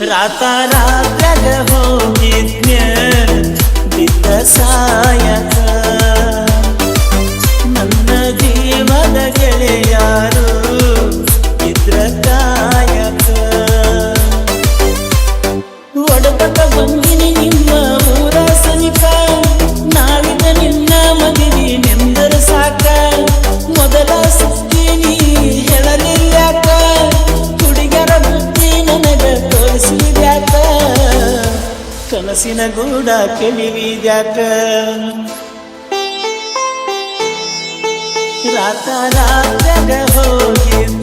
ರಾತ ರಾತ್ರಾಗ ಹೋಗಿದ್ನ್ಯ? ಬಿದ್ದ ಸಾಯಕ? ನನ್ನ ಜೀವದ ಗೆಳೆಯಾರು ಕನಸಿನ ಗೂಡ ಕೆಳಿವಿದ್ಯಾಕ ರಾತ ರಾತ್ರಾಗ ಹೋಗಿದ್ನ್ಯ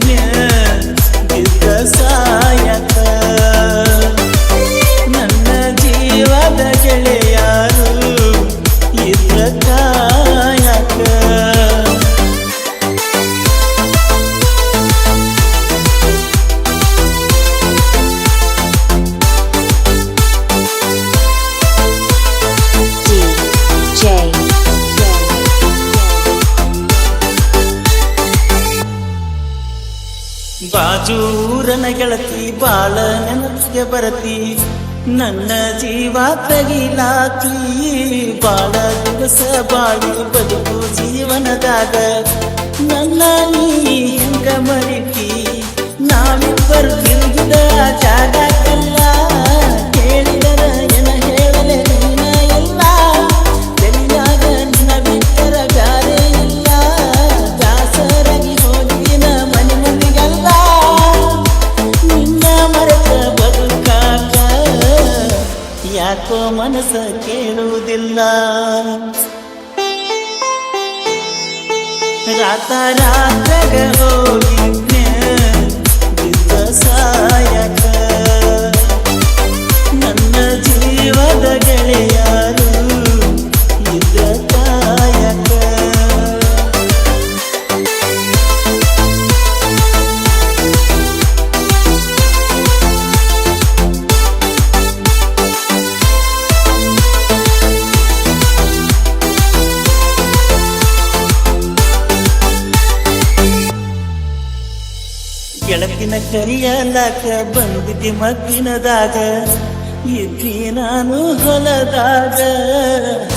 ಬಾಜೂರನ ಗೆಳತಿ ಬಾಳ ನೆನಪಿಗೆ ಬರತಿ. ನನ್ನ ಜೀವ ತಗಿಲಾತಿ ಬಾಳ ದಿವಸ ಬಾಳಿ ಬದುಕು ಜೀವನದಾಗ. ನನ್ನ ನೀ ಹೆಂಗ ಮರಿತಿ, ನಾವಿಬ್ಬರು ತಿರುಗಿದ ಜಾಗಕ್ಕೆಲ್ಲ ಯಾಕೋ ಮನಸ್ಸ ಕೇಳುವುದಿಲ್ಲ. ರಾತ ರಾತ್ರಾಗ ಹೋಗಿದ್ನೆ ಬಿದ್ದ ಗೆಳತಿನ ಕರಿಯಲಾಕ ಬಂದಿದ್ದಿ ಮಗ್ಗಿನದಾಗ. ಇದ್ದಿ ನಾನು ಹೊಲದಾಗ.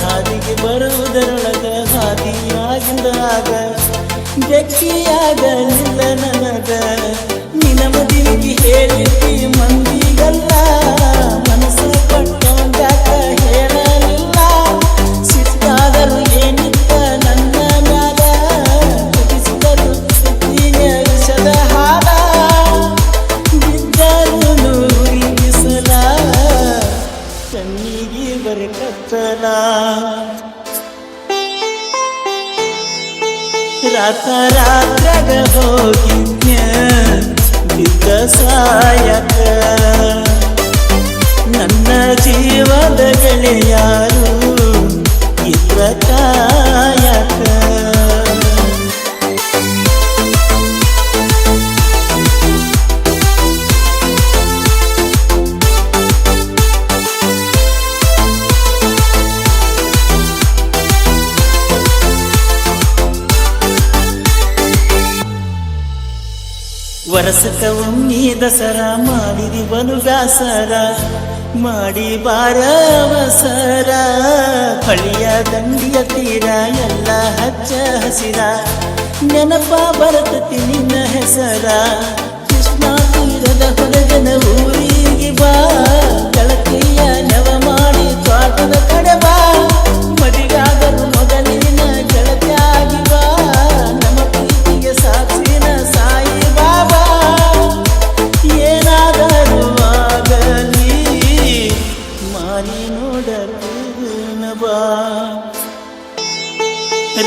ಹಾದಿಗೆ ಬರುವುದರೊಳಗ ಹಾದಿಯಾಗಿಂದಾಗ ಬೆಕ್ಕಿಯಾಗಲಿಲ್ಲ ನನಗ. ನಿನ ಮದುವೆಗೆ ಹೇಳಿದ್ದಿ ಮಂದಿಗಲ್ಲ. ರಾತ ರಾತ್ರಗ ಹೋಗಿದ್ನ್ಯ ಬಿದ್ದ ಸಾಯಕ. ನನ್ನ ಜೀವದ ಗೆಳೆಯಾರು ಇದ್ರ ಕಾಯಕ ವರಸಕ ನೀ ದಸರಾ ಮಾಡಿದಿ ಬಲು ಬ್ಯಾಸರ ಮಾಡಿ ಬಾರವಸರ ಹಳಿಯ ದಂಡಿಯ ತೀರ ಎಲ್ಲ ಹಚ್ಚ ಹಸಿರ, ನೆನಪ ಬರತತಿ ನಿನ್ನ ಹೆಸರ.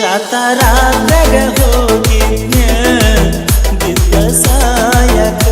ರಾತ ರಾತ್ರಾಗ ಹೋಗಿದ್ನ ದಿವಸಾಯಕ